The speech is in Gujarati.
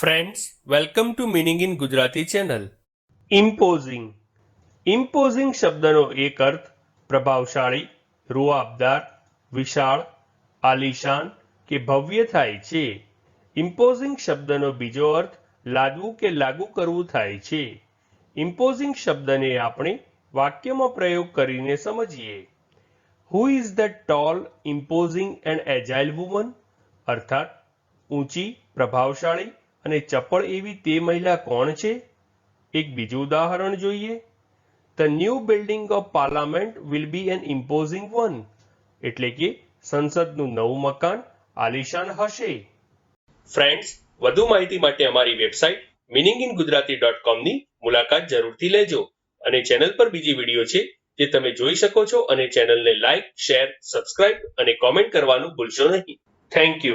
Friends welcome to meaning in Gujarati channel imposing imposing શબ્દનો એક અર્થ પ્રભાવશાળી, રૂઆબદાર, વિશાળ, આલિશાન કે ભવ્ય થાય છે. ઇમ્પોઝિંગ શબ્દનો બીજો અર્થ લાદવું કે લાગુ કરવું થાય છે. ઇમ્પોઝિંગ શબ્દને આપણે વાક્યમાં પ્રયોગ કરીને સમજીએ. Who is the tall imposing and agile woman અર્થાત ઊંચી, પ્રભાવશાળી અને ચપળ એવી તે મહિલા કોણ છે? એક બીજું ઉદાહરણ જોઈએ. The new building of parliament will be an imposing one એટલે કે સંસદનું નવું મકાન આલિશાન હશે. ફ્રેન્ડ્સ વધુ માહિતી માટે અમારી website meaning in Gujarati dot કોમની મુલાકાત જરૂરથી લેજો. અને ચેનલ પર બીજી વીડિયો છે જે તમે જોઈ શકો છો અને ચેનલને લાઇક શેર સબસ્ક્રાઇબ અને કોમેન્ટ કરવાનું ભૂલશો નહીં. Thank you